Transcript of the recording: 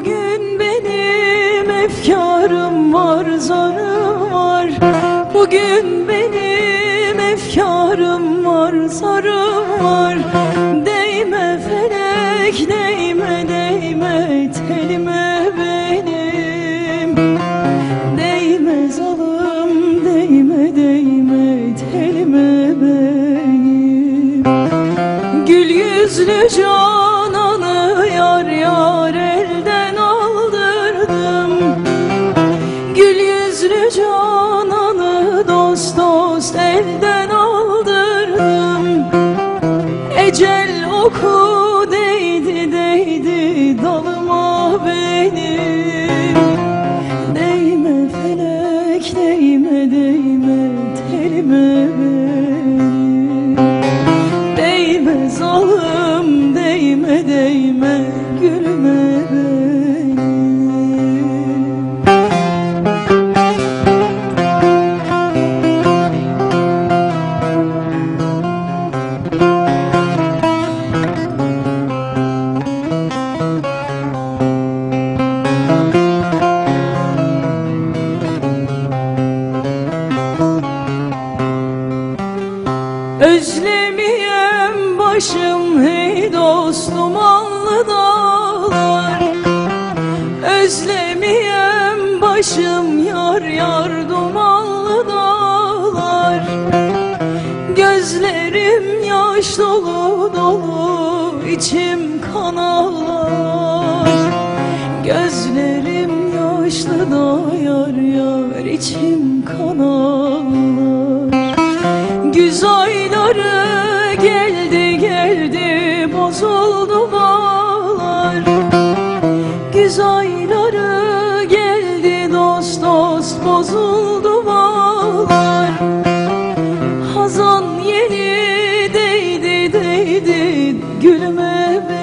Bugün benim efkarım var, zarım var. Bugün benim efkarım var, zarım var. Değme felek, değme, değme telime benim. Değme zalım, değme, değme telime benim. Gül yüzlü cananı yar yar Ecel oku Özlemiyem başım hey dostum allı dağlar. Özlemiyem başım yar yar dumanlı dağlar. Gözlerim yaş dolu dolu içim kan ağlar. Gözlerim yaşlı da yar yar içim kan ağlar geldi geldi bozuldu bağlar. Güz ayları geldi dost dost bozuldu bağlar. Hazan yeni değdi değdi gülme benim